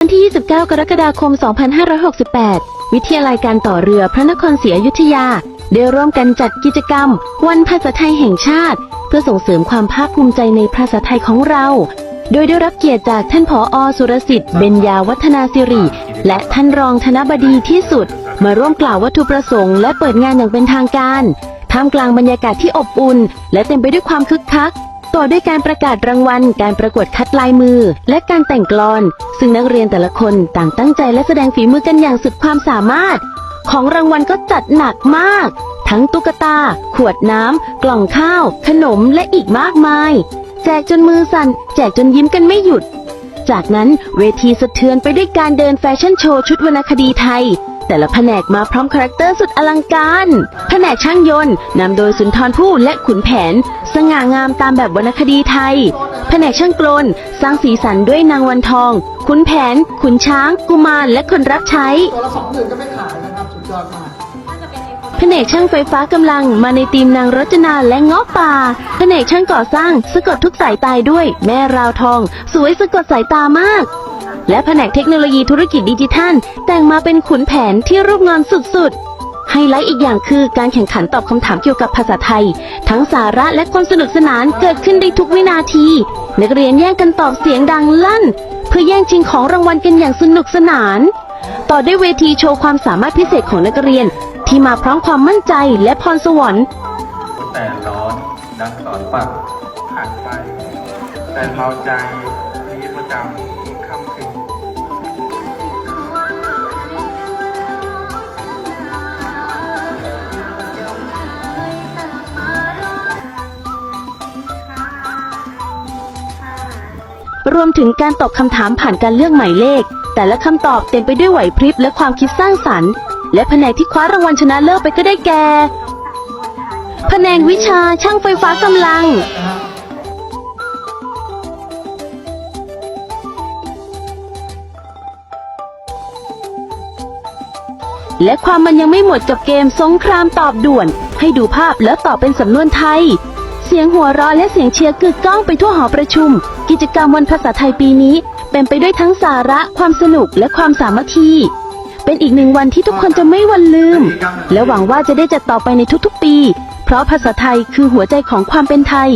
วันที่ 29 กรกฎาคม 2568 วิทยาลัยการต่อเรือพระนครศรีอยุธยา ได้ร่วมกันจัดกิจกรรม วันภาษาไทยแห่งชาติ เพื่อส่งเสริมความภาคภูมิใจในภาษาไทยของเรา โดยได้รับเกียรติจากท่านผออสุรสิทธิ์เบญญาวัฒนาสิริ และท่านรองธนบดีที่สุด มาร่วมกล่าววัตถุประสงค์และเปิดงานอย่างเป็นทางการ ท่ามกลางบรรยากาศที่อบอุ่น และเต็มไปด้วยความคึกคัก ต่อด้วยการประกาศรางวัล การประกวดคัดลายมือ และการแต่งกลอน ซึ่งนักเรียนแต่ละคนต่างตั้งใจและแสดงฝีมือกันอย่างสุดความสามารถ ของรางวัลก็จัดหนักมาก ทั้งตุ๊กตา ขวดน้ำ กล่องข้าว ขนมและอีกมากมาย แจกจนมือสั่น แจกจนยิ้มกันไม่หยุด จากนั้นเวทีสะเทือนไปด้วยการเดินแฟชั่นโชว์ชุดวรรณคดีไทยแต่ละแผนกมาพร้อมคาแรคเตอร์สุดอลังการ แผนกช่างยนต์นำโดยสุนทรภู่และขุนแผน สง่างามตามแบบวรรณคดีไทย แผนกช่างกลนสร้างสีสันด้วยนางวันทอง ขุนแผน ขุนช้าง กุมารและคนรับใช้ ตัวละสองหมื่นก็ไม่ขายนะครับสุดยอดมาก แผนกช่างไฟฟ้ากำลังมาในทีมนางรจนาและเงาะป่า แผนกช่างก่อสร้างสะกดทุกสายตายด้วย แม่ราวทอง สวยสะกดสายตามาก และแผนกเทคโนโลยีธุรกิจดิจิทัล แต่งมาเป็นขุนแผนที่รูปงานสุดๆ ฮไลท์อีกอย่างคือการแข่งขันตอบคำถามเกี่ยวกับภาษาไทย ทั้งสาระและความสนุกสนานเกิดขึ้นได้ทุกวินาที นักเรียนแย่งกันตอบเสียงดังลั่น เพื่อแย่งชิงของรางวัลกันอย่างสนุกสนาน ต่อด้วยเวทีโชว์ความสามารถพิเศษของนักเรียน ที่มาพร้อมความมั่นใจและพรสวรรค์ แต่ร้อนดังสอนปักผ่านไปแต่เมาใจนี้ประจำ รวมถึงการตอบคำถามผ่านการเลือกหมายเลข แต่ละคำตอบเต็มไปด้วยไหวพริบและความคิดสร้างสรรค์ และแผนกที่คว้ารางวัลชนะเลิศไปก็ได้แก่แผนกวิชาช่างไฟฟ้ากำลัง และความมันยังไม่หมดกับเกมสงครามตอบด่วน ให้ดูภาพแล้วตอบเป็นสำนวนไทย เสียงหัวเราะและเสียงเชียร์กึกก้องไปทั่วหอประชุม กิจกรรมวันภาษาไทยปีนี้ เป็นไปด้วยทั้งสาระความสนุกและความสามัคคี เป็นอีกหนึ่งวันที่ทุกคนจะไม่วันลืม และหวังว่าจะได้จัดต่อไปในทุกๆปี เพราะภาษาไทยคือหัวใจของความเป็นไทย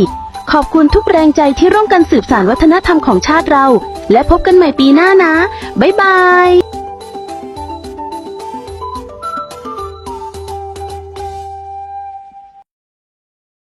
ขอบคุณทุกแรงใจที่ร่วมกันสืบสานวัฒนธรรมของชาติเรา และพบกันใหม่ปีหน้านะบ๊ายบาย